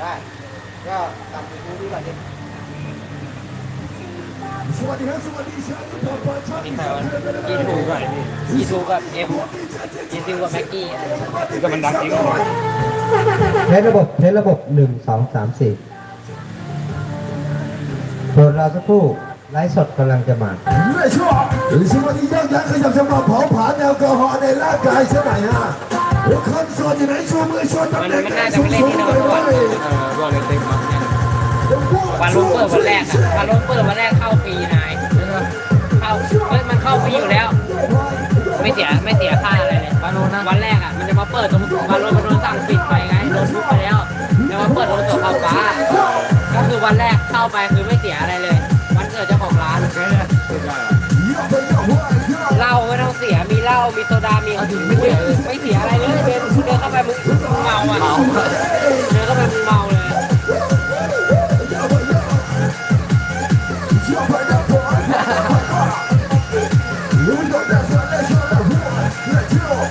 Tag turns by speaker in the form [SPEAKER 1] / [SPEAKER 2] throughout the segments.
[SPEAKER 1] ได้ ก็ตัดยูทูบพี่ก่อนดิ
[SPEAKER 2] สวัสดีครับสวัสดีชาวยูทูบเบอร์ชาว
[SPEAKER 3] มี
[SPEAKER 2] อี
[SPEAKER 3] ใคร
[SPEAKER 2] สาน
[SPEAKER 3] วะ
[SPEAKER 2] เพื่อนกันนะค
[SPEAKER 3] ยี
[SPEAKER 2] รับ
[SPEAKER 3] ทูกับยีทูกับเอ็มยีทูกับแม็กกี้อะก็มันดังจริง
[SPEAKER 4] เทสระบบเทสระบบหนึ่งสองสามสี่โปรดรอสักครู่ไลฟ์สดกำลังจะมา
[SPEAKER 2] ไม่ชอบสวัสดียักษ์ยักษ์ขยับจะมาเผาผลาญแอลกอฮอล์ในร่างกายใช่ไหมฮะ ทุกคนโสดอยู่ไหนชูมือโชว์ตำ
[SPEAKER 3] มัน
[SPEAKER 2] แหน่ง
[SPEAKER 3] มัน
[SPEAKER 2] แข
[SPEAKER 3] น่าจะ
[SPEAKER 2] สู
[SPEAKER 3] ไม่
[SPEAKER 2] ง
[SPEAKER 3] เล่น
[SPEAKER 2] สูง
[SPEAKER 3] ที่
[SPEAKER 2] ห
[SPEAKER 3] เรา
[SPEAKER 2] น่อย
[SPEAKER 3] ก่อ
[SPEAKER 2] เว้ย
[SPEAKER 3] เออบอกเลยเต็มมันเนี่ยวันลงเปิดวันแรกอะวันลงเปิดวันแรกเข้าฟรีนายเข้าเฮ้ยมันเข้าฟรีอยู่แล้ว ไม่เสียไม่เสียค่าอะไรเลยวันลงนะวันแรกอะมันจะมาเปิดตรงวันลงมันโดนสั่งปิดไปไงโดนทุบไปแล้วจะมาเปิดตรงตัวฟ้าฟ้า ก็คือวันแรกเข้าไปคือไม่เสียอะไรเลย เหล้า มีโซดา มีอุ้ยไม่เสียอะไรเลยเบนเดินเข้าไปมึงเมาอะเดินเข้าไปมึงเมาเลย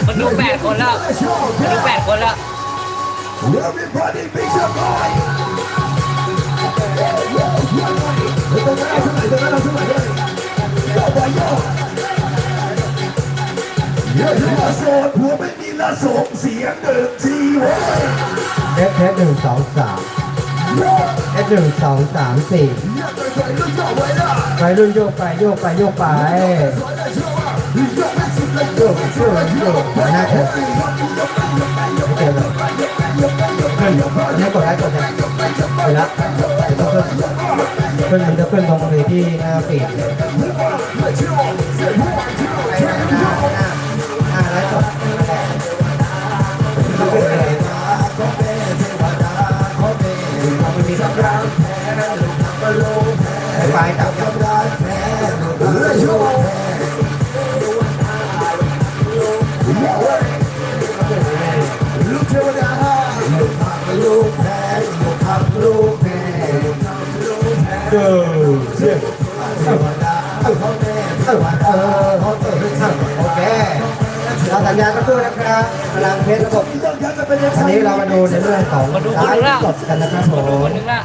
[SPEAKER 3] มันดูแปดคนแล้วมันดูแปดคนแล้ว
[SPEAKER 2] Everybody make some noise ตรงนั้นเอาสมัยตรงนั้น เอาสมัยเลยโยบายโยเยอะที่มาโสดผัวไม่มีละส่งเสียงเดิมทีเว้ย
[SPEAKER 4] เทสเทสหนึ่งสองสามเทสหนึ่งสองสามสี่
[SPEAKER 2] อยากไปใส่ลูกโยกไว้ละ
[SPEAKER 4] ไปรุ่นโยกไปโยกไปโยกไป
[SPEAKER 2] สวยได้เชื่อว่าโยกไม่สุดเลยโยก
[SPEAKER 4] โยกโยกหัวหน้าเธอไม่เจอเลยขึ้นไม่กดไลค์กดแชร์ไปละเดี๋ยวต้องขึ้นขึ้นมันจะขึ้นตรงเลยที่หน้าฟีดเลย ไปหน้าหน้าหน้าไลฟ์สดขึ้นเลยไปไปกลักลู
[SPEAKER 2] กเทวดาลูกพักลูกแพ้ลูกพักลูกแพ้า
[SPEAKER 4] สักครู่นะครับกำลังเทสระบบ
[SPEAKER 2] อัน
[SPEAKER 4] นี้เรามาดูในเรื่องของ
[SPEAKER 3] มาดูคนนึง
[SPEAKER 4] ไลฟ์สดกันนะครับผม
[SPEAKER 3] คนนึงละ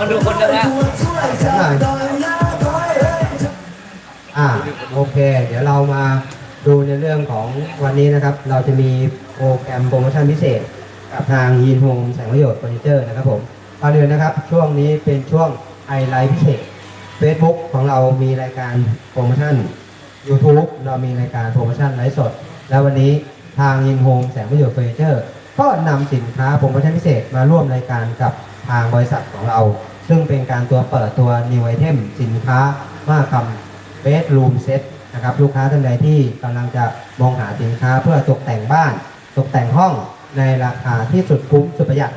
[SPEAKER 3] มาดูคนนึงละ
[SPEAKER 2] ช่วยฉันหน่อยนะคอย
[SPEAKER 4] อ่าโอเค เดี๋ยวเรามาดูในเรื่องของวันนี้นะครับ เราจะมีโปรแกรมโปรโมชั่นพิเศษ กับทางยีนโฮมแสงประโยชน์เฟอร์นิเจอร์นะครับผมก่อนอื่นนะครับ ช่วงนี้เป็นช่วงไฮไลท์พิเศษ Facebook ของเรามีรายการโปรโมชั่น YouTube เรามีรายการโปรโมชั่นไลฟ์สด แล้ววันนี้ทางยินโฮมแสงประโยชน์เฟอร์นิเจอร์ ก็นำสินค้าโปรโมชั่นพิเศษมาร่วมรายการกับทางบริษัทของเรา ซึ่งเป็นการตัวเปิดตัว New Item สินค้ามาคำ Bedroom Set นะครับลูกค้าท่านใดที่กำลังจะมองหาสินค้าเพื่อตกแต่งบ้าน ตกแต่งห้องในราคาที่สุดคุ้มสุดประหยัด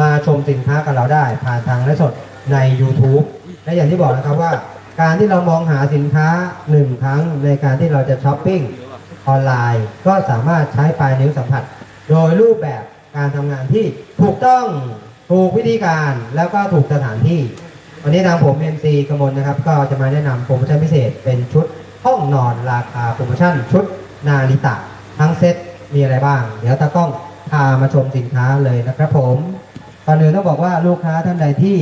[SPEAKER 4] มาชมสินค้ากับเราได้ ผ่านทางไลฟ์สดใน YouTube และอย่างที่บอกนะครับว่า การที่เรามองหาสินค้าหนึ่งครั้งในการที่เราจะช้อปปิ้ง ออนไลน์ ก็สามารถใช้ปลายนิ้วสัมผัส โดยรูปแบบการทำงานที่ถูกต้องถูกวิธีการแล้วก็ถูกสถานที่ วันนี้ทางผม MC กมลนะครับ ก็จะมาแนะนำโปรโมชั่นพิเศษ เป็นชุดห้องนอนราคาโปรโมชั่นชุดนาริตะ ทั้งเซ็ตมีอะไรบ้าง เดี๋ยวตากล้องพามาชมสินค้าเลยนะครับผมก่อนอื่นต้องบอกว่าลูกค้าท่านใดที่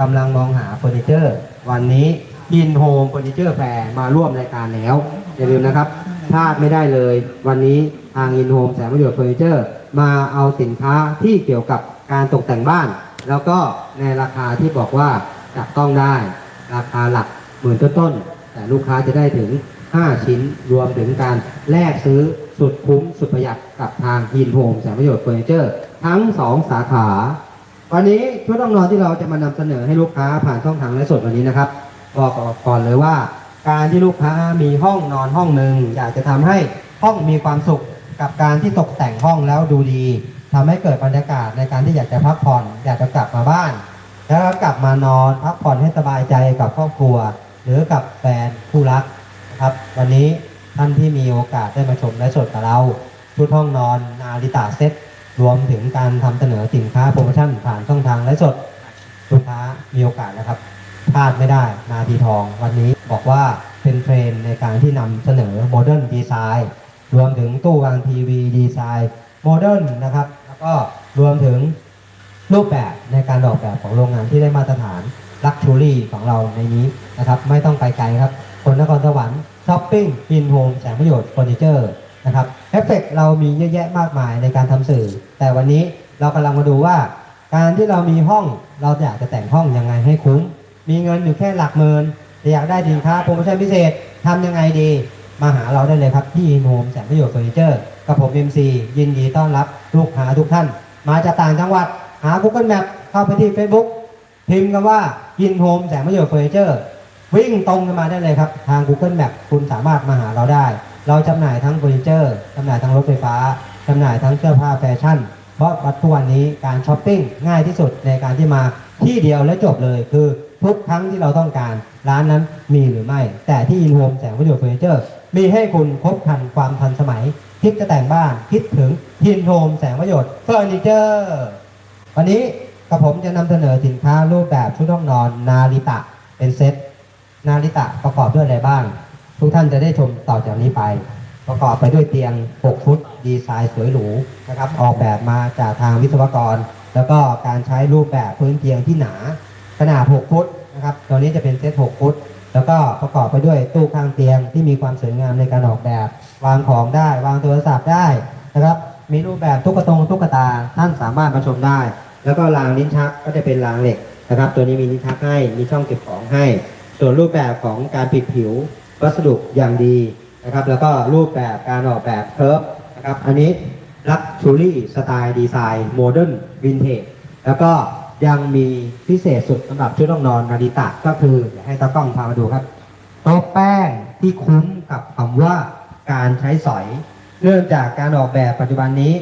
[SPEAKER 4] กำลังมองหาเฟอร์นิเจอร์ วันนี้ยินโฮมเฟอร์นิเจอร์แฟร์มาร่วมรายการแล้วอย่าลืมนะครับ พลาดไม่ได้เลย วันนี้ทางยินโฮมแสงประโยชน์เฟอร์นิเจอร์ มาเอาสินค้าที่เกี่ยวกับการตกแต่งบ้าน แล้วก็ในราคาที่บอกว่าจับต้องได้ ราคาหลักหมื่นต้นๆแต่ลูกค้าจะได้ถึง 5 ชิ้นรวมถึงการแลกซื้อสุดคุ้มสุดประหยัดกับทางยินโฮมแสงประโยชน์เฟอร์นิเจอร์ ทั้ง 2 สาขา วันนี้ชุดห้องนอนที่เราจะมานำเสนอให้ลูกค้าผ่านช่องทางไลฟ์สดวันนี้นะครับบอกก่อนเลยว่า การที่ลูกค้ามีห้องนอนห้องหนึ่งอยากจะทำให้ห้องมีความสุขกับการที่ตกแต่งห้องแล้วดูดีทำให้เกิดบรรยากาศในการที่อยากจะพักผ่อน อยากจะกลับมาบ้าน แล้วก็กลับมานอนพักผ่อนให้สบายใจกับครอบครัว หรือกับแฟนคู่รักนะครับ วันนี้ท่านที่มีโอกาสได้มาชมและสดกับเราชุดห้องนอนนาริตาเซ็ตรวมถึงการทำเสนอสินค้าโปรโมชั่นผ่านช่องทางและสดลูกค้ามีโอกาสนะครับพลาดไม่ได้นาทีทองวันนี้ บอกว่าเป็นเทรนในการที่นำเสนอโมเดิร์นดีไซน์รวมถึงตู้วางทีวีดีไซน์โมเดิร์นนะครับ แล้วก็รวมถึงรูปแบบในการออกแบบของโรงงานที่ได้มาตรฐานลักชูรี่ของเราในนี้นะครับ ไม่ต้องไปไกลครับ คนนครสวรรค์ช้อปปิ้งอินโฮมแสงประโยชน์เฟอร์นิเจอร์นะครับเอฟเฟกเรามีเยอะแยะมากมายในการทำสื่อ แต่วันนี้เรากำลังมาดูว่า การที่เรามีห้องเราอยากจะแต่งห้องยังไงให้คุ้ม มีเงินอยู่แค่หลักหมื่น อยากได้สินค้าโปรโมชั่นพิเศษทำยังไงดี มาหาเราได้เลยครับ ที่อินโฮมแสงประโยชน์เฟอร์นิเจอร์กับผม MC ยินดีต้อนรับลูกค้าทุกท่าน มาจากต่างจังหวัดหา Google Map เข้าไปที่ Facebook พิมพ์คำว่ายินโฮมแสงประโยชน์เฟอร์นิเจอร์วิ่งตรงกันมาได้เลยครับ ทาง Google Map คุณสามารถมาหาเราได้ เราจำหน่ายทั้งเฟอร์นิเจอร์จำหน่ายทั้งรถไฟฟ้าจำหน่ายทั้งเสื้อผ้าแฟชั่น เพราะวัดทุกวันนี้การช้อปปิ้งง่ายที่สุดในการที่มาที่เดียวและจบเลยคือทุกครั้งที่เราต้องการ ร้านนั้นมีหรือไม่ แต่ที่อินโฮมแสงประโยชน์เฟอร์นิเจอร์ มีให้คุณครบครันความทันสมัย คิดจะแต่งบ้านคิดถึงอินโฮมแสงประโยชน์เฟอร์นิเจอร์วันนี้กับผมจะนำเสนอสินค้ารูปแบบชุดห้องนอนนาริตะเป็นเซ็ตนาริตะประกอบด้วยอะไรบ้าง ทุกท่านจะได้ชมต่อจากนี้ไป ประกอบไปด้วยเตียง 6 ฟุต ดีไซน์สวยหรูนะครับออกแบบมาจากทางวิศวกร แล้วก็การใช้รูปแบบพื้นเตียงที่หนา ขนาด 6 ฟุตนะครับตัวนี้จะเป็นเซต 6 ฟุต แล้วก็ประกอบไปด้วยตู้ข้างเตียงที่มีความสวยงามในการออกแบบ วางของได้ วางโทรศัพท์ได้นะครับ มีรูปแบบตุ๊กตงตุ๊กตาท่านสามารถมาชมได้ แล้วก็รางลิ้นชักก็จะเป็นรางเหล็กนะครับ ตัวนี้มีลิ้นชักให้มีช่องเก็บของให้ ส่วนรูปแบบของการปิดผิววัสดุอย่างดีนะครับ แล้วก็รูปแบบการออกแบบเคิร์ฟนะครับ อันนี้ลักชูรี่สไตล์ดีไซน์โมเดิร์นวินเทจแล้วก็ ยังมีพิเศษสุดสำหรับชุดห้องนอนนาริตะก็คือเดี๋ยวให้ตากล้องพามาดูครับโต๊ะแป้งที่คุ้มกับคำว่าการใช้สอย เนื่องจากการออกแบบปัจจุบันนี้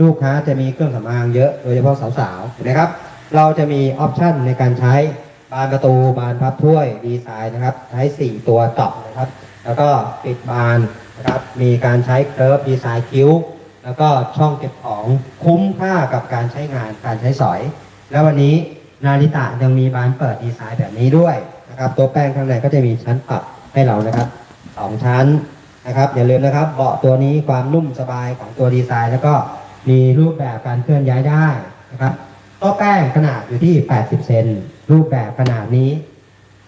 [SPEAKER 4] ลูกค้าจะมีเครื่องสำอางเยอะโดยเฉพาะสาวๆเห็นไหมครับ เราจะมีออปชันในการใช้บานประตูบานพับถ้วยดีไซน์นะครับ ใช้ 4 ตัวเจาะนะครับ แล้วก็ปิดบานนะครับมีการใช้เคิร์ฟดีไซน์คิ้ว แล้วก็ช่องเก็บของคุ้มค่ากับการใช้งานการใช้สอย แล้ววันนี้นาริตะยังมีบานเปิดดีไซน์แบบนี้ด้วยนะครับ ตัวแป้งข้างในก็จะมีชั้นปรับให้เรานะครับสองชั้นนะครับอย่าลืมนะครับเบาะตัวนี้ความนุ่มสบายของตัวดีไซน์ แล้วก็มีรูปแบบการเคลื่อนย้ายได้นะครับโต๊ะแป้งขนาดอยู่ที่ 80 เซนรูปแบบขนาดนี้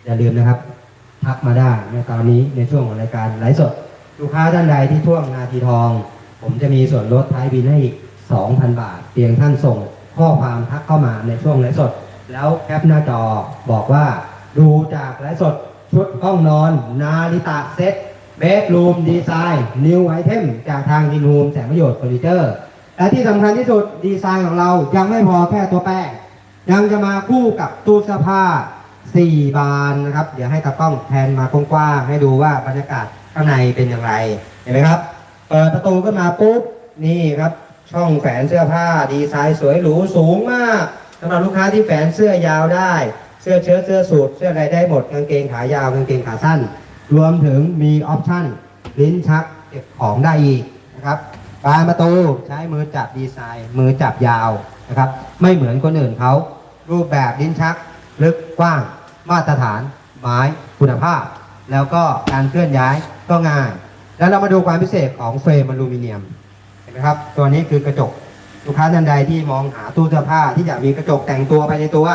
[SPEAKER 4] อย่าลืมนะครับทักมาได้ในตอนนี้ในช่วงของรายการไลฟ์สด ลูกค้าท่านใดที่ท่วงนาทีทอง ผมจะมีส่วนลดท้ายบินให้อีก 2,000 บาทเพียงท่านส่ง ข้อความทักเข้ามาในช่วงไลฟ์สด แล้วแคปหน้าจอบอกว่า ดูจากไลฟ์สดชุดห้องนอน นาริตะเซ็ตเบดรูมดีไซน์นิวไอเทมจากทางดินฮูมแสงประโยชน์เฟอร์นิเจอร์และที่สำคัญที่สุดดีไซน์ของเรายังไม่พอแค่ตัวแป้ง ยังจะมาคู่กับตู้เสื้อผ้า 4 บานนะครับ เดี๋ยวให้ตากล้องแทนมากว้างๆให้ดูว่าบรรยากาศข้างในเป็นอย่างไร เห็นไหมครับ เปิดประตูขึ้นมาปุ๊บ นี่ครับ ช่องแขวนเสื้อผ้าดีไซน์สวยหรูสูงมากสำหรับลูกค้าที่แขวนเสื้อยาวได้ เสื้อเชิ้ตเสื้อสูทเสื้ออะไรได้หมดกางเกงขายาวกางเกงขาสั้น รวมถึงมีออปชั่นลิ้นชักเก็บของได้อีกนะครับบานประตูใช้มือจับดีไซน์ มือจับยาวนะครับ ไม่เหมือนคนอื่นเขา รูปแบบลิ้นชัก ลึกกว้าง มาตรฐาน ไม้คุณภาพ แล้วก็การเคลื่อนย้ายก็ง่าย แล้วเรามาดูความพิเศษของเฟรมอลูมิเนียม นไหมครับ ตัวนี้คือกระจกลูกค้าท่านใดที่มองหาตู้เสื้อผ้าที่อยากมีกระจกแต่งตัวภายในตัว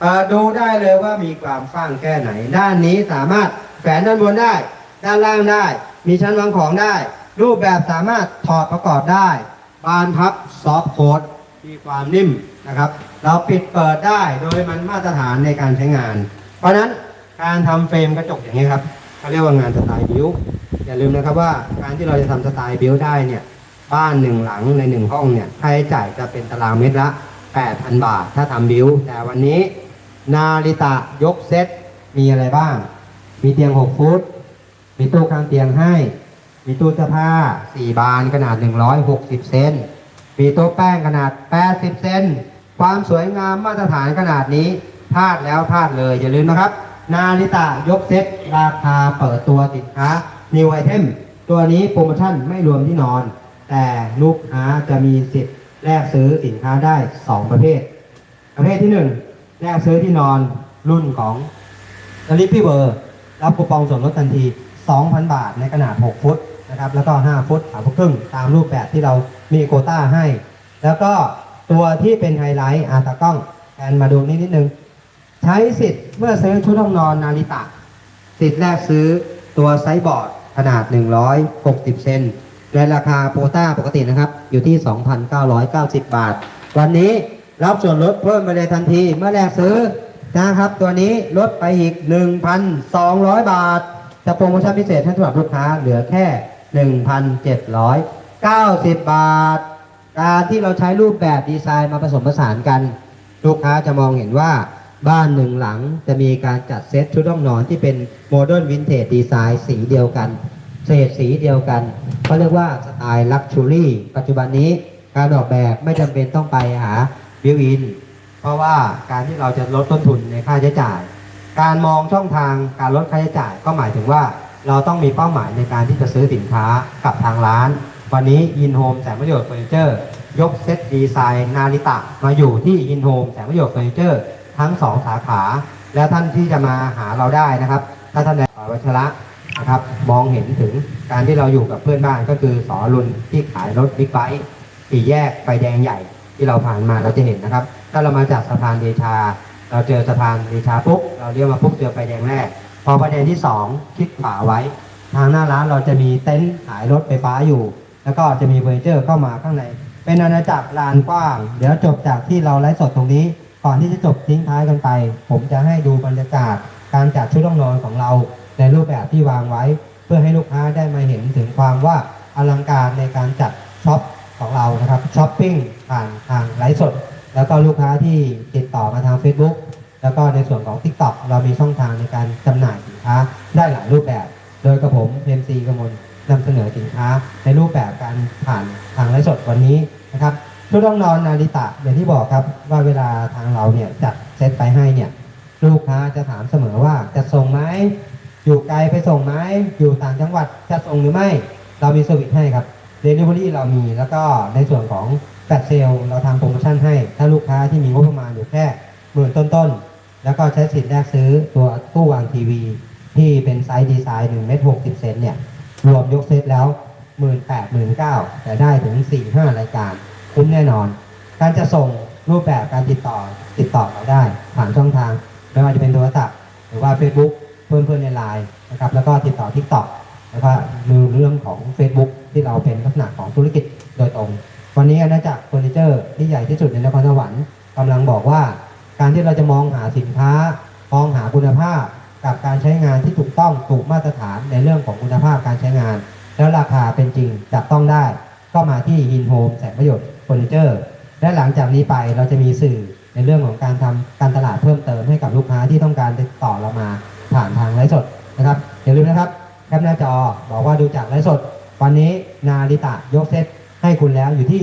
[SPEAKER 4] เปิดดูได้เลยว่ามีความฟ้างแค่ไหน ด้านนี้สามารถแฝนด้านบนได้ ด้านล่างได้ มีชั้นวางของได้ รูปแบบสามารถถอดประกอบได้ บานพับซอฟต์โค้ดมีความนิ่มนะครับ เราปิดเปิดได้โดยมันมาตรฐานในการใช้งาน เพราะฉะนั้นการทำเฟรมกระจกอย่างนี้ครับเขาเรียกว่างานสไตล์บิวอย่าลืมนะครับว่าการที่เราจะทำสไตล์บิวได้เนี่ย บ้านหนึ่งหลังในหนึ่งห้องเนี่ยค่าใช้จ่ายจะเป็นตารางเมตรละ 8,000 บาท ถ้าทำบิวแต่วันนี้ นาริตะยกเซตมีอะไรบ้าง มีเตียง 6 ฟุต มีตู้กลางเตียงให้ มีตู้เสื้อผ้า 4 บานขนาด 160 เซน มีโต๊ะแป้งขนาด 80 เซน ความสวยงามมาตรฐานขนาดนี้พลาดแล้วพลาดเลย อย่าลืมนะครับ นาริตะยกเซตราคาเปิดตัวสินค้า New Item ตัวนี้โปรโมชั่นไม่รวมที่นอน แต่ลูกค้าจะมีสิทธิ์แลกซื้อสินค้าได้ 2 ประเภท ประเภทที่ 1 แลกซื้อที่นอนรุ่นของสลิปปี้เวอร์รับคูปองส่วนลดทันที 2,000 บาทในขนาด 6 ฟุตนะครับ แล้วก็ 5 ฟุต3ฟุตครึ่ง ตามรูปแบบที่เรามีโคต้าให้ แล้วก็ตัวที่เป็นไฮไลท์อาตากล้องแอนมาดูนิดนิดนึง ใช้สิทธิ์เมื่อซื้อชุดห้องนอนนาริตะ สิทธิ์แรกซื้อตัวไซส์บอร์ดขนาด 160 เซน ในราคาโปรต้าปกตินะครับ อยู่ที่ 2,990 บาท วันนี้รับส่วนลดเพิ่มไปเลยทันที เมื่อแรกซื้อนะครับ ตัวนี้ลดไปอีก 1,200 บาทจะโปรโมชั่นพิเศษให้สำหรับลูกค้าเหลือแค่ 1,790 บาท การที่เราใช้รูปแบบดีไซน์มาผสมผสานกัน ลูกค้าจะมองเห็นว่าบ้านหนึ่งหลังจะมีการจัดเซตชุดห้องนอนที่เป็นโมเดิร์นวินเทจดีไซน์สีเดียวกัน เฉดสีเดียวกันเขาเรียกว่าสไตล์ลักชูรี่ปัจจุบันนี้การออกแบบไม่จำเป็นต้องไปหาบิวอิน เพราะว่าการที่เราจะลดต้นทุนในค่าใช้จ่าย การมองช่องทางการลดค่าใช้จ่าย ก็หมายถึงว่าเราต้องมีเป้าหมายในการที่จะซื้อสินค้ากับทางร้าน วันนี้ยินโฮมแสงประโยชน์เฟอร์นิเจอร์ยกเซตดีไซน์นาริตะมาอยู่ที่ยินโฮมแสงประโยชน์เฟอร์นิเจอร์ทั้ง 2 สาขา และท่านที่จะมาหาเราได้นะครับ ถ้าท่านใดวัชระ นะครับ มองเห็นถึงการที่เราอยู่กับเพื่อนบ้านก็คือสอรุณที่ขายรถบิ๊กไบค์สี่แยกไฟแดงใหญ่ที่เราผ่านมาเราจะเห็นนะครับ ถ้าเรามาจากสะพานเดชา เราเจอสะพานเดชาปุ๊บเราเลี้ยวมาปุ๊บเจอไฟแดงแรก พอไฟแดงที่สองคลิกขวาไว้ ทางหน้าร้านเราจะมีเต็นท์ขายรถไฟฟ้าอยู่ แล้วก็จะมีเฟอร์นิเจอร์เข้ามาข้างในเป็นอาณาจักรลานกว้าง เดี๋ยวจบจากที่เราไลฟ์สดตรงนี้ ก่อนที่จะจบทิ้งท้ายกันไป ผมจะให้ดูบรรยากาศการจัดชุดห้องนอนของเรา ในรูปแบบที่วางไว้ เพื่อให้ลูกค้าได้มาเห็นถึงความว่าอลังการในการจัดช็อปของเรานะครับช้อปปิ้งผ่านทางไลฟ์สด แล้วก็ลูกค้าที่ติดต่อมาทาง Facebook แล้วก็ในส่วนของ TikTok เรามีช่องทางในการจำหน่ายสินค้าได้หลายรูปแบบ โดยกระผมเอ็มซีกมลนำเสนอสินค้าในรูปแบบการผ่านทางไลฟ์สดวันนี้นะครับชุดห้องนอนนาริตะอย่างที่บอกครับว่าเวลาทางเราเนี่ยจัดเซตไปให้เนี่ยลูกค้าจะถามเสมอว่าจะส่งไหม อยู่ไกลไปส่งไหมอยู่ต่างจังหวัดจะส่งหรือไม่ เรามีเซอร์วิสให้ครับเดลิเวอรี่เรามีแล้วก็ในส่วนของแฟลชเซลเราทำโปรโมชั่นให้ ถ้าลูกค้าที่มีงบประมาณอยู่แค่หมื่นต้นๆ แล้วก็ใช้สิทธิ์แรกซื้อตัวตู้วางทีวี ที่เป็นไซส์ดีไซน์1เมตร60 เซนเนี่ย รวมยกเซตแล้ว 1 8 0 0 0 0 9แต่ได้ถึง 4-5 รายการ คุ้มแน่นอน การจะส่งรูปแบบการติดต่อติดต่อเราได้ ผ่านช่องทาง ไม่ว่าจะเป็นโทรศัพท์หรือว่า Facebook พื่อนเพื่อนๆในไลน์นะครับแล้วก็ติดต่อ TikTok แล้วก็ดูเรื่องของ Facebook ที่เราเป็นลักษณะของธุรกิจโดยตรง วันนี้อาณาจักรเฟอร์นิเจอร์ที่ใหญ่ที่สุดในนครสวรรค์กำลังบอกว่า การที่เราจะมองหาสินค้ามองหาคุณภาพกับการใช้งานที่ถูกต้องถูกมาตรฐานในเรื่องของคุณภาพการใช้งาน แล้วราคาเป็นจริงจับต้องได้ ก็มาที่ฮินโฮมแสงประโยชน์เฟอร์นิเจอร์และหลังจากนี้ไปเราจะมีสื่อในเรื่องของการทำการตลาดเพิ่มเติมให้กับลูกค้าที่ต้องการติดต่อเรามา ผ่านทางไลฟ์สดนะครับอย่าลืมนะครับแคปหน้าจอบอกว่าดูจากไลฟ์สด วันนี้นาริตะยกเซตให้คุณแล้วอยู่ที่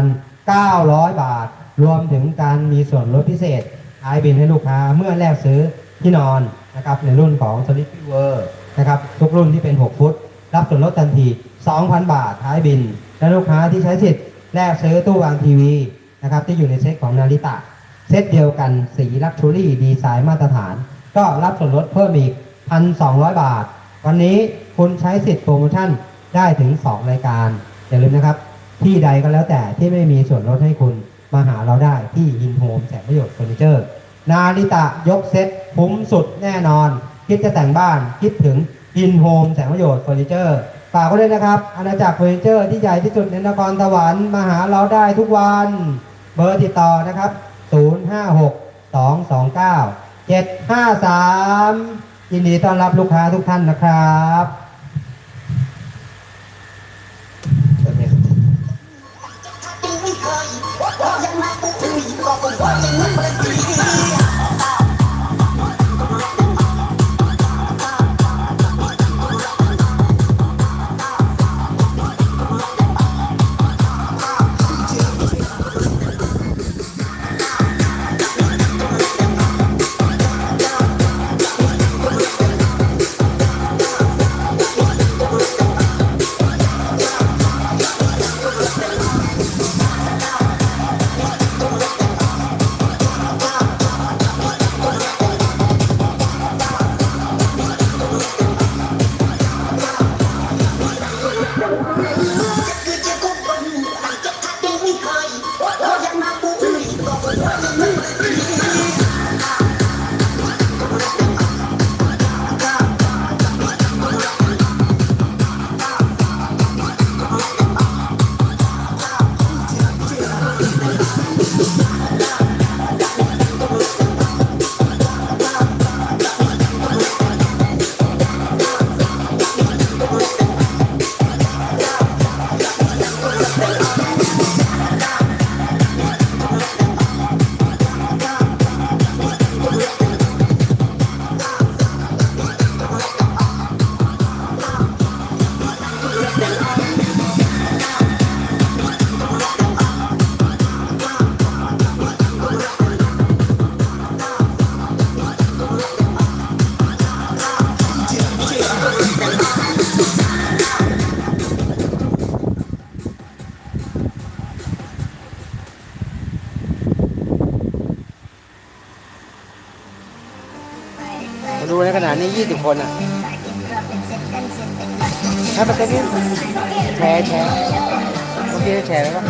[SPEAKER 4] 18,900 บาท รวมถึงการมีส่วนลดพิเศษท้ายบินให้ลูกค้าเมื่อแรกซื้อที่นอนนะครับในรุ่นของ s l i p w o r นะครับทุกรุ่นที่เป็น 6 ฟุต รับส่วนลดทันที 2,000 บาทท้ายบิน และลูกค้าที่ใช้สิทธิ์แลกซื้อตู้วางทีวีนะครับที่อยู่ในเซ็ตของนาริตะเซตเดียวกันสีลักชูรี่ดีไซน์มาตรฐาน ก็รับส่วนลดเพิ่มอีก 1,200 บาท วันนี้คุณใช้สิทธิ์โปรโมชั่นได้ถึง 2 รายการ อย่าลืมนะครับ ที่ใดก็แล้วแต่ที่ไม่มีส่วนลดให้คุณมาหาเราได้ที่ยินโฮมแสงประโยชน์เฟอร์นิเจอร์ นาริตะยกเซ็ตคุ้มสุดแน่นอน คิดจะแต่งบ้านคิดถึงยินโฮมแสงประโยชน์เฟอร์นิเจอร์ฝากไว้ด้วยนะครับ อาณาจักรเฟอร์นิเจอร์ที่ใหญ่ที่สุดในนครสวรรค์มาหาเราได้ทุกวัน เบอร์ติดต่อนะครับ 056 229 จ็ดห้าสามยินดีต้อนรับลูกค้าทุกท่านนะครับ
[SPEAKER 5] Thank
[SPEAKER 4] ยี่สิบคนอะให้มันเต็มที่แชร์แชร์โอเคแชร์แล้วก็